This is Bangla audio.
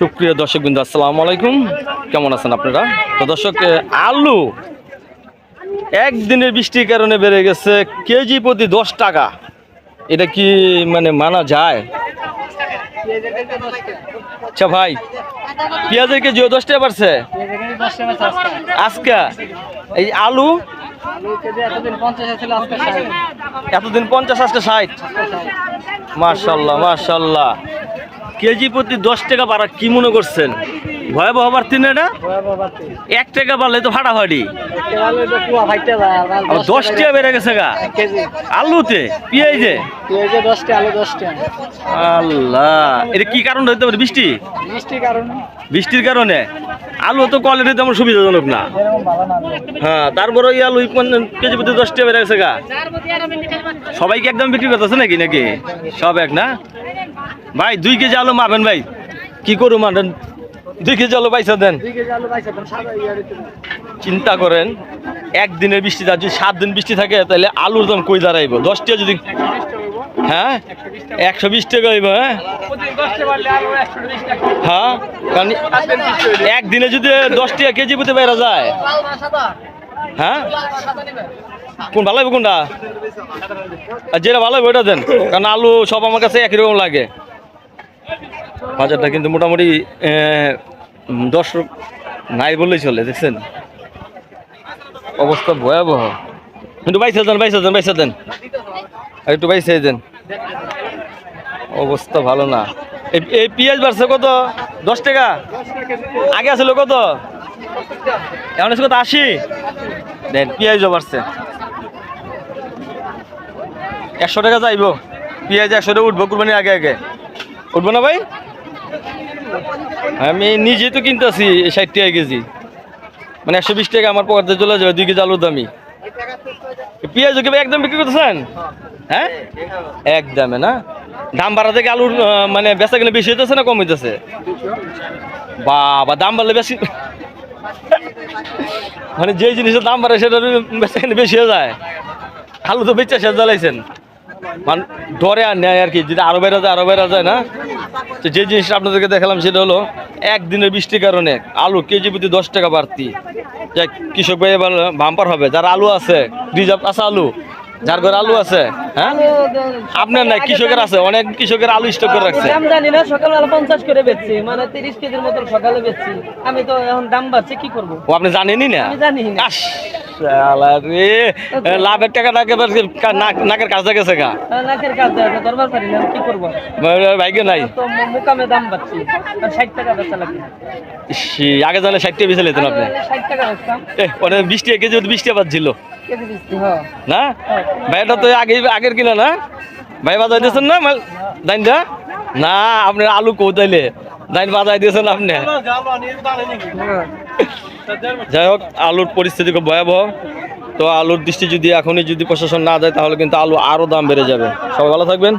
সুপ্রিয় দর্শক বিন্দু আসসালামু আলাইকুম। কেমন আছেন আপনারা? তো দর্শক আলু একদিনের বৃষ্টির কারণে বেড়ে গেছে কেজি প্রতি দশ টাকা। এটা কি মানে মানা যায়? আচ্ছা ভাই, পেঁয়াজের কেজিও দশ টাকা বাড়ছে? আজকে এই আলু এতদিন পঞ্চাশ আজকে ষাট। মার্শাল্লাহ মার্শাল্লাহ কেজি প্রতি দশ টাকা বাড়া কি মনে করছেন? ভয়াবহ বাড়তি না এটা? এক টাকা বাড়লে তো ফাটাফাটি দশ টাকা বেড়ে গেছে গা। আলুতে পেঁয়াজে? আল্লাহ এটা কি কারণ হইতে পারে বৃষ্টি? বৃষ্টির কারণে? আলু তো কোয়ালিটি তেমন সুবিধাজনক না। হ্যাঁ তারপরে ওই আলু কেজি প্রতি দশ টাকা বেড়ে গেছে গা। সবাইকে একদম বিক্রি করতেছে নাকি নাকি? সব এক না? ভাই, দুই কেজি আলু মারবেন ভাই। কি করু মারেন দুই কেজি আলু পয়সা দেন। চিন্তা করেন, একদিনের বৃষ্টি যদি সাত দিন বৃষ্টি থাকে, তাহলে আলুর দাম কই দাঁড়াইব? দশটা যদি হ্যাঁ? একশো বিশ টাকা হইব হ্যাঁ? হ্যাঁ কারণ একদিনে যদি দশ টাকা কেজি পেতে বেড়া যায়। হ্যাঁ? কোন ভালো হবে কোনটা? আর যেটা ভালো হবে ওটা দেন, কারণ আলু সব আমার কাছে একই রকম লাগে। বাজারটা কিন্তু মোটামুটি দশ নাই বললেই চলে, দেখছেন? অবস্থা ভয়াবহ। কিন্তু বাইশ হাজার বাইশ হাজার বাইশ দেন। আর একটু বাইশে দেন। অবস্থা ভালো না। এই পেঁয়াজ বাড়ছে কত? দশ টাকা? আগে আসলে কত? আছে কত? আশি? দেন, পেঁয়াজও বাড়ছে। একশো টাকা যাইব। পেঁয়াজ একশো টাকা উঠবো, কুরবানির আগে আগে। উঠবো না ভাই? আমি নিজে তো কিনতে কিনতেছি ষাট টাকা কেজি। মানে একশো বিশ টাকা আমার পকেটে চলে যাবে, দুই কেজি আলুর দামি। পেঁয়াজ ভাই একদম বিক্রি করতেছেন? হ্যাঁ? একদমে, না? দাম বাড়া থেকে আলুর মানে বেচা কিনে বেশি হইতেছে না কম হইতেছে? বাবা, দাম বাড়লে বেশি মানে যে জিনিসের দাম বাড়ে সেটা বেচা কিনে বেশি হয়ে যায়। আলু তো বেচা শেষ জ্বালাইছেন। মানে ধরে আর নেয় আর কি, যদি আরও বেড়া যায়, আরও বেড়া যায়, না? তো যে জিনিসটা আপনাদেরকে দেখালাম সেটা হলো, একদিনের বৃষ্টির কারণে আলু কেজি প্রতি দশ টাকা বাড়তি। যাই কৃষক ভাই এবার বাম্পার হবে, যার আলু আছে, রিজার্ভ আছে আলু যার ঘরে আলু আছে হ্যাঁ? আপনার নাই কৃষকের আছে অনেক কৃষকের আলু স্টক করে রাখছে। দাম জানি না সকালবেলা পঞ্চাশ করে বেচছি মানে তিরিশ কেজির মতন সকালে বেচছি। আমি তো এখন দাম বাড়ছে কি করব? ও আপনি জানেনই না? আমি জানি না। রে লাভের টাকা নাকে নাকের কাজে গেছে গা। আহ, লাখের কাজ আছে দরবার পারি না কি করব? নাই। তো মুকামে দাম ষাট টাকা বেচা আগে জানলে ষাট টাকা বেছে নিতেন আপনি। ষাট টাকা বেচতাম। টাকা কেজি বেচছি হ্যাঁ না? ভাইটা তো আগে আগের কিনা না? ভাই বাজাই দিয়েছেন না? দাইনটা না আপনি আলু কোথাইলে দাইন বাজাই দিয়েছেন আপনি? হ্যাঁ যাই হোক আলুর পরিস্থিতি খুব ভয়াবহ। তো আলুর দৃষ্টি যদি এখনই যদি প্রশাসন না দেয় তাহলে কিন্তু আলু আরও দাম বেড়ে যাবে। সবাই ভালো থাকবেন।